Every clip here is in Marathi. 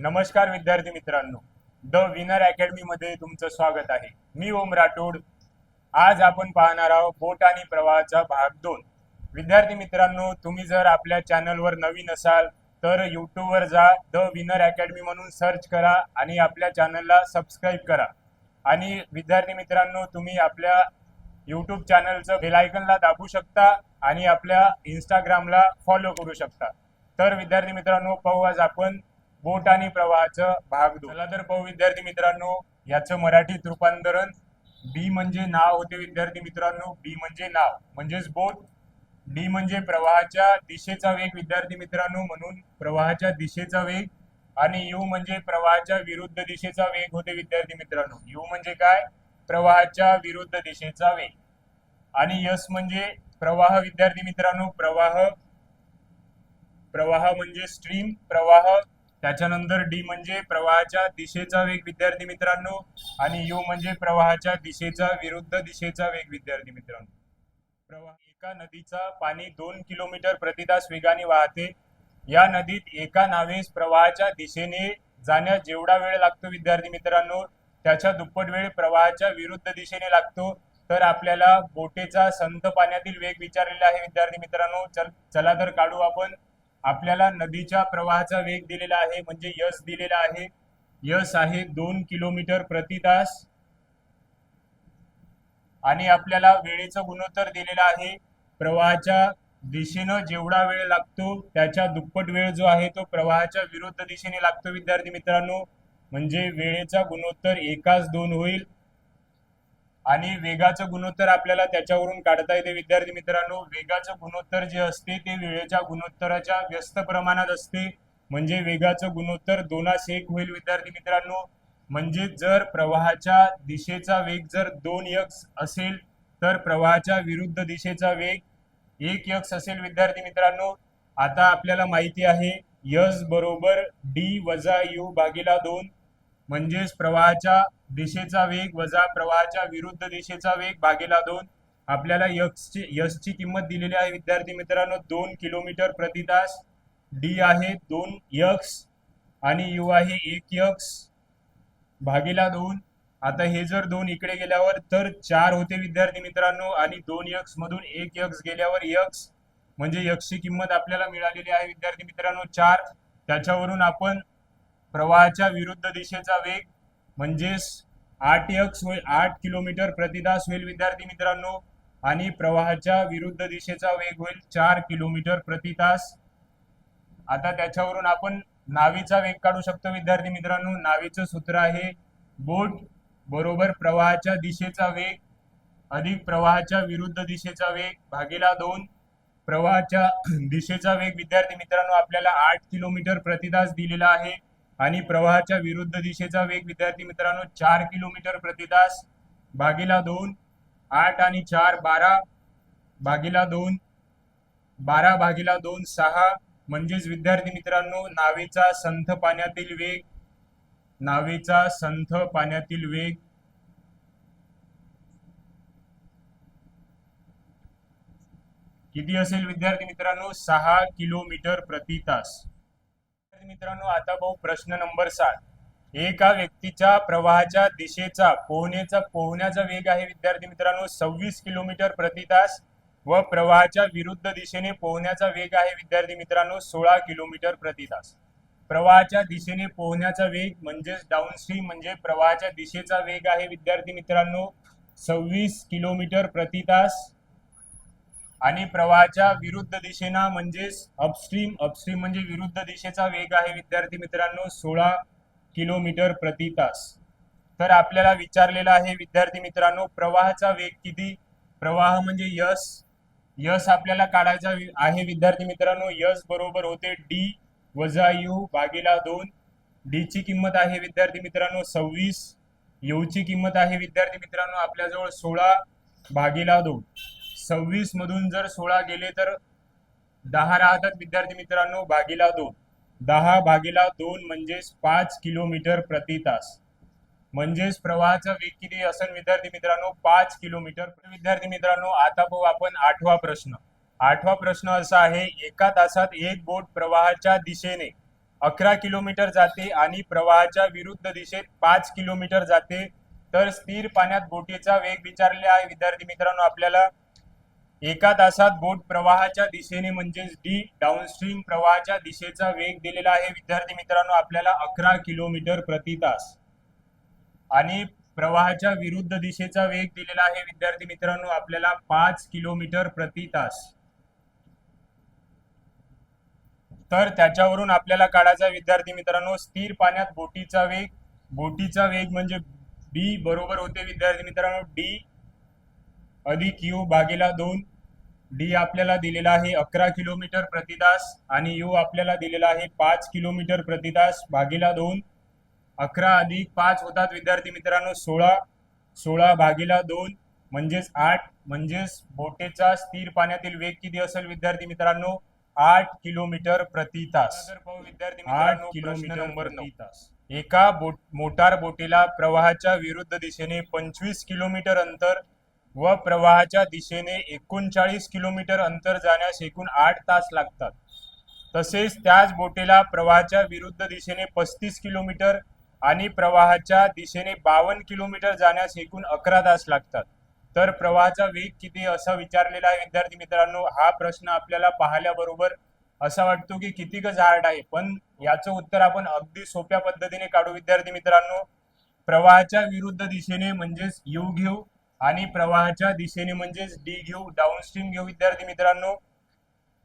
नमस्कार विद्यार्थी मित्रांनो. द विनर अकॅडमीमध्ये तुमचं स्वागत आहे. मी ओम राठोड. आज आपण पाहणार आहोत बोट आणि प्रवाहाचा भाग दोन. विद्यार्थी मित्रांनो तुम्ही जर आपल्या चॅनलवर नवीन असाल तर यूट्यूबवर जा द विनर अकॅडमी म्हणून सर्च करा आणि आपल्या चॅनलला सबस्क्राईब करा. आणि विद्यार्थी मित्रांनो तुम्ही आपल्या यूट्यूब चॅनलचं बेलायकनला दाबू शकता आणि आपल्या इंस्टाग्रामला फॉलो करू शकता. तर विद्यार्थी मित्रांनो पाहू आज आपण बोट आणि प्रवाहाचं भाग दोन चला तर पाहू विद्यार्थी मित्रांनो याचं मराठीत रूपांतरण. बी म्हणजे नाव होते विद्यार्थी मित्रांनो बी म्हणजे नाव. म्हणजेच बोट डी म्हणजे प्रवाहाच्या दिशेचा वेग विद्यार्थी मित्रांनो म्हणून प्रवाहाच्या दिशेचा वेग. आणि यू म्हणजे प्रवाहाच्या विरुद्ध दिशेचा वेग होते विद्यार्थी मित्रांनो. यू म्हणजे काय? प्रवाहाच्या विरुद्ध दिशेचा वेग. आणि यस म्हणजे प्रवाह विद्यार्थी मित्रांनो प्रवाह. प्रवाह म्हणजे स्ट्रीम प्रवाह. त्याच्यानंतर डी म्हणजे प्रवाहाच्या दिशेचा वेग विद्यार्थी मित्रांनो आणि यू म्हणजे प्रवाहाच्या दिशेचा विरुद्ध दिशेचा वेग विद्यार्थी मित्रांनो. प्रवाह एका नदीचा पाणी दोन किलोमीटर प्रतितास वेगाने वाहते. या नदीत एका नावेस प्रवाहाच्या दिशेने जाण्यास जेवढा वेळ लागतो विद्यार्थी मित्रांनो त्याच्या दुप्पट वेळ प्रवाहाच्या विरुद्ध दिशेने लागतो. तर आपल्याला बोटेचा संत पाण्यातील वेग विचारलेला आहे विद्यार्थी मित्रांनो. चल चला तर काढू आपण. आपल्याला नदीच्या प्रवाहाचा वेग दिलेला आहे म्हणजे यस दिलेला आहे. यस आहे दोन किलोमीटर प्रति तास. आणि आपल्याला वेळेचं गुणोत्तर दिलेलं आहे. प्रवाहाच्या दिशेनं जेवढा वेळ लागतो त्याच्या दुप्पट वेळ जो आहे तो प्रवाहाच्या विरुद्ध दिशेने लागतो विद्यार्थी मित्रांनो. म्हणजे वेळेचा गुणोत्तर एकाच दोन होईल. आणि वेगाचं गुणोत्तर आपल्याला त्याच्यावरून काढता येते. विद्यार्थी मित्रांनो वेगाचं गुणोत्तर जे असते ते वेळेच्या गुणोत्तराच्या व्यस्त प्रमाणात असते. म्हणजे वेगाचं गुणोत्तर दोनास एक होईल विद्यार्थी मित्रांनो. म्हणजे जर प्रवाहाच्या दिशेचा वेग जर दोन यक्स असेल तर प्रवाहाच्या विरुद्ध दिशेचा वेग एक यक्स असेल विद्यार्थी मित्रांनो. आता आपल्याला माहिती आहे यस बरोबर डी वजा यू भागीला दोन. म्हणजेच प्रवाहाच्या दिशेचा वेग वजा प्रवाहाच्या विरुद्ध दिशेचा वेग भागीला दोन. आपल्याला यक्सची यशची किंमत दिलेली आहे विद्यार्थी मित्रांनो दोन किलोमीटर प्रति तास. डी आहे दोन यक्स आणि यू आहे एक यक्स. भागीला दोन. आता हे जर दोन इकडे गेल्यावर तर चार होते विद्यार्थी मित्रांनो आणि दोन यक्स मधून एक यक्स गेल्यावर यक्स. म्हणजे यक्षची किंमत आपल्याला मिळालेली आहे विद्यार्थी मित्रांनो चार. त्याच्यावरून आपण प्रवाहाच्या विरुद्ध दिशेचा वेग म्हणजेच आठ यक्स होईल आठ किलोमीटर प्रतिदास होईल विद्यार्थी मित्रांनो. आणि प्रवाहाच्या विरुद्ध दिशेचा वेग होईल चार किलोमीटर प्रतितास. आता त्याच्यावरून आपण नावीचा वेग काढू शकतो विद्यार्थी मित्रांनो. नावीचं सूत्र आहे बोट. बरोबर प्रवाहाच्या दिशेचा वेग. अधिक प्रवाहाच्या विरुद्ध दिशेचा वेग भागीला दोन. प्रवाहाच्या दिशेचा वेग विद्यार्थी मित्रांनो आपल्याला आठ किलोमीटर प्रतितास दिलेला आहे. आणि प्रवाहाच्या विरुद्ध दिशेचा वेग विद्यार्थी मित्रांनो चार किलोमीटर प्रतितास भागीला दोन आठ आणि चार बारा भागीला दोन बारा भागीला दोन सहा. म्हणजेच विद्यार्थी मित्रांनो नावेचा संथ पाण्यातील वेग नावेचा संथ पाण्यातील वेग. किती असेल विद्यार्थी मित्रांनो? सहा किलोमीटर प्रति तास मित्रांनो आता भाऊ प्रश्न नंबर सात. एका व्यक्तीच्या प्रवाहाच्या दिशेचा पोहण्याचा पोहण्याचा वेग आहे विद्यार्थी मित्रांनो सव्वीस किलोमीटर प्रति तास व प्रवाहाच्या विरुद्ध दिशेने पोहण्याचा वेग आहे विद्यार्थी मित्रांनो सोळा किलोमीटर प्रति तास. प्रवाहाच्या दिशेने पोहण्याचा वेग म्हणजेच डाऊनस्ट्रीम म्हणजे प्रवाहाच्या दिशेचा वेग आहे विद्यार्थी मित्रांनो सव्वीस किलोमीटर प्रति तास आणि प्रवाहाच्या विरुद्ध दिशेनं म्हणजेच अपस्ट्रीम अपस्ट्रीम म्हणजे विरुद्ध दिशेचा वेग आहे विद्यार्थी मित्रांनो सोळा किलोमीटर प्रति तास. तर आपल्याला विचारलेला आहे विद्यार्थी मित्रांनो प्रवाहाचा वेग किती? प्रवाह म्हणजे यस. यस आपल्याला काढायचा आहे विद्यार्थी मित्रांनो यस बरोबर होते डी वजा यू भागीला दोन. डी ची किंमत आहे विद्यार्थी मित्रांनो सव्वीस. यूची किंमत आहे विद्यार्थी मित्रांनो आपल्याजवळ सोळा भागीला दोन. सव्वीस मधून जर सोळा गेले तर दहा राहतात विद्यार्थी मित्रांनो भागीला दोन. दहा भागीला दोन म्हणजेच पाच किलोमीटर प्रति तास. म्हणजेच प्रवाहाचा वेग किती असेल विद्यार्थी मित्रांनो पाच किलोमीटर. विद्यार्थी मित्रांनो आता पाहू आपण आठवा प्रश्न. आठवा प्रश्न असा आहे एका तासात एक बोट प्रवाहाच्या दिशेने अकरा किलोमीटर जाते आणि प्रवाहाच्या विरुद्ध दिशेत पाच किलोमीटर जाते. तर स्थिर पाण्यात बोटीचा वेग विचारले आहे विद्यार्थी मित्रांनो आपल्याला. एका तासात बोट प्रवाहाच्या दिशेने म्हणजेच डी डाऊनस्ट्रीम प्रवाहाच्या दिशेचा वेग दिलेला आहे. विद्यार्थी मित्रांनो आपल्याला अकरा किलोमीटर प्रति तास आणि प्रवाहाच्या विरुद्ध दिशेचा वेग दिलेला आहे. विद्यार्थी मित्रांनो आपल्याला पाच किलोमीटर प्रति तास. तर त्याच्यावरून आपल्याला काढायचा विद्यार्थी मित्रांनो स्थिर पाण्यात बोटीचा वेग बोटीचा वेग म्हणजे बी बरोबर होते. विद्यार्थी मित्रांनो डी अधिक यू भागीला दोन डी आपल्याला दिलेला आहे अकरा किलोमीटर प्रति तास आणि यू आपल्याला दिलेला आहे पाच किलोमीटर प्रति तास भागीला दोन. अकरा अधिक पाच होतात विद्यार्थी मित्रांनो सोळा सोळा भागीला दोन म्हणजेच आठ म्हणजेच बोटेचा स्थिर पाण्यातील वेग किती असेल विद्यार्थी मित्रांनो? आठ किलोमीटर प्रति तास विद्यार्थी आठ किलोमीटर नंबर तास एका बोट मोटार बोटीला प्रवाहाच्या विरुद्ध दिशेने पंचवीस किलोमीटर अंतर व प्रवाहाच्या दिशेने एकोणचाळीस किलोमीटर अंतर जाण्यास एकूण आठ तास लागतात. तसेच त्याच बोटीला प्रवाहाच्या विरुद्ध दिशेने पस्तीस किलोमीटर आणि प्रवाहाच्या दिशेने बावन्न किलोमीटर जाण्यास एकूण अकरा तास लागतात. तर प्रवाहाचा वेग किती असा विचारलेला आहे? विद्यार्थी मित्रांनो हा प्रश्न आपल्याला पाहिल्याबरोबर असा वाटतो की कितीकच हार्ड आहे? पण याचं उत्तर आपण अगदी सोप्या पद्धतीने काढू विद्यार्थी मित्रांनो. प्रवाहाच्या विरुद्ध दिशेने म्हणजेच यू घेऊ आणि प्रवाहाच्या दिशेने म्हणजेच डी घेऊ डाऊनस्ट्रीम घेऊ. विद्यार्थी मित्रांनो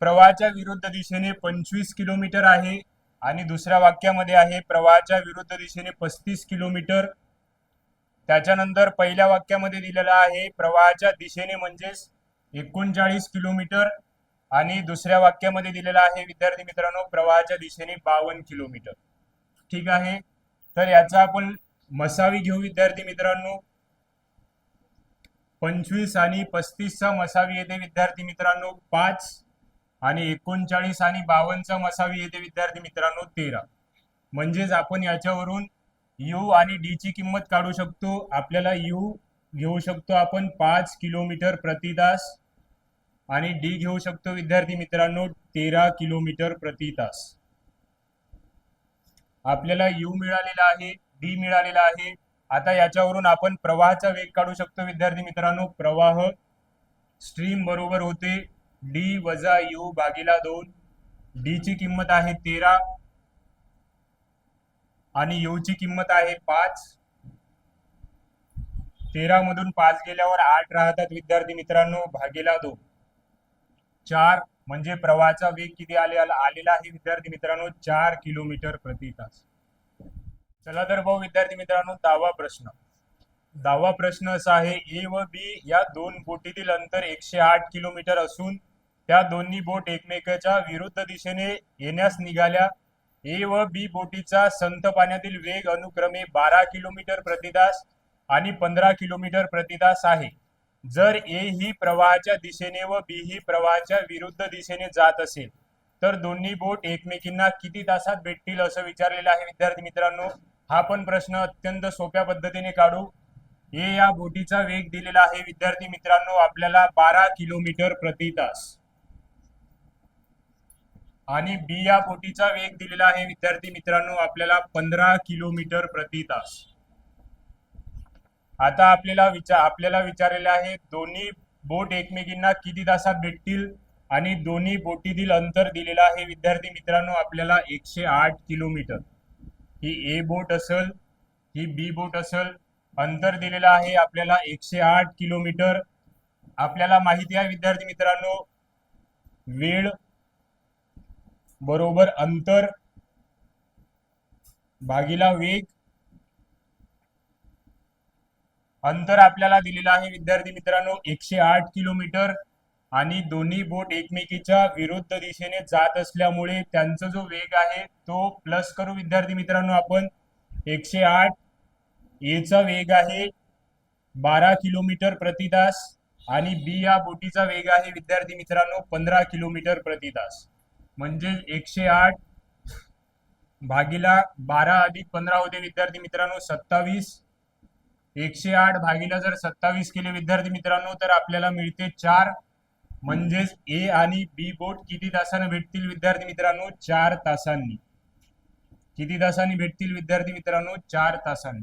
प्रवाहाच्या विरुद्ध दिशेने पंचवीस किलोमीटर आहे आणि दुसऱ्या वाक्यामध्ये आहे प्रवाहाच्या विरुद्ध दिशेने पस्तीस किलोमीटर. त्याच्यानंतर पहिल्या वाक्यामध्ये दिलेलं आहे प्रवाहाच्या दिशेने म्हणजेच एकोणचाळीस किलोमीटर. आणि दुसऱ्या वाक्यामध्ये दिलेलं आहे विद्यार्थी मित्रांनो प्रवाहाच्या दिशेने बावन्न किलोमीटर. ठीक आहे? तर याचा आपण मसावी घेऊ विद्यार्थी मित्रांनो. पंचवीस आणि पस्तीसचा मसावी येते विद्यार्थी मित्रांनो पाच आणि एकोणचाळीस आणि बावन्नचा मसावी येते विद्यार्थी मित्रांनो तेरा. म्हणजेच आपण याच्यावरून यू आणि डी ची किंमत काढू शकतो. आपल्याला यू घेऊ शकतो आपण पाच किलोमीटर प्रति तास आणि डी घेऊ शकतो विद्यार्थी मित्रांनो तेरा किलोमीटर प्रति तास. आपल्याला यू मिळालेला आहे डी मिळालेला आहे आता याच्यावरून आपण प्रवाहाचा वेग काढू शकतो विद्यार्थी मित्रांनो. प्रवाह स्ट्रीम बरोबर होते डी वजा यू भागीला दोन. डी ची किंमत आहे तेरा आणि यू ची किंमत आहे पाच. तेरा मधून पाच गेल्यावर आठ राहतात विद्यार्थी मित्रांनो भागीला दोन. चार म्हणजे प्रवाहाचा वेग किती आले आलेला आहे विद्यार्थी मित्रांनो? चार किलोमीटर प्रति तास. चला तर भाऊ विद्यार्थी मित्रांनो दहावा प्रश्न. दहावा प्रश्न असा आहे ए व बी या दोन बोटीतील अंतर एकशे आठ किलोमीटर असून त्या दोन्ही बोट एकमेकाच्या विरुद्ध दिशेने येण्यास निघाल्या. ए व बी बोटीचा संत पाण्यातील वेग अनुक्रमे बारा किलोमीटर प्रतिदास आणि पंधरा किलोमीटर प्रतिदास आहे. जर ए ही प्रवाहाच्या दिशेने व बी ही प्रवाहाच्या विरुद्ध दिशेने जात असेल तर दोन्ही बोट एकमेकींना किती तासात भेटतील असं विचारलेलं आहे विद्यार्थी मित्रांनो. हा पण प्रश्न अत्यंत सोप्या पद्धतीने काढू. ए या बोटीचा वेग दिलेला आहे विद्यार्थी मित्रांनो आपल्याला बारा किलोमीटर प्रति तास. आणि बी या बोटीचा वेग दिलेला आहे विद्यार्थी मित्रांनो आपल्याला पंधरा किलोमीटर प्रति तास. आता आपल्याला विचार आपल्याला विचारलेलं आहे दोन्ही बोट एकमेकींना किती तासात भेटतील? आणि दोन्ही बोटीतील अंतर दिलेलं आहे विद्यार्थी मित्रांनो आपल्याला एकशे आठ किलोमीटर. ही ए बोट असेल ही बी बोट असेल अंतर दिलेलं आहे आपल्याला एकशे आठ किलोमीटर. आपल्याला माहिती आहे विद्यार्थी मित्रांनो वेळ बरोबर अंतर भागीला वेग. अंतर आपल्याला दिलेलं आहे विद्यार्थी मित्रांनो एकशे आठ किलोमीटर. आणि दोन्ही बोट एकमेकीच्या विरुद्ध दिशेने जात असल्यामुळे त्यांचा जो वेग आहे तो प्लस करू. विद्यार्थी मित्रांनो आपण एकशे आठ एचा वेग आहे बारा किलोमीटर प्रति तास आणि बी या बोटीचा वेग आहे विद्यार्थी मित्रांनो पंधरा किलोमीटर प्रति तास. म्हणजे एकशे आठ भागीला बारा अधिक पंधरा होते विद्यार्थी मित्रांनो सत्तावीस. एकशे आठ भागीला जर सत्तावीस केले विद्यार्थी मित्रांनो तर आपल्याला मिळते चार. म्हणजेच ए आणि बी बोट किती तासाने भेटतील विद्यार्थी मित्रांनो? चार तासांनी. किती तासांनी भेटतील विद्यार्थी मित्रांनो? चार तासांनी.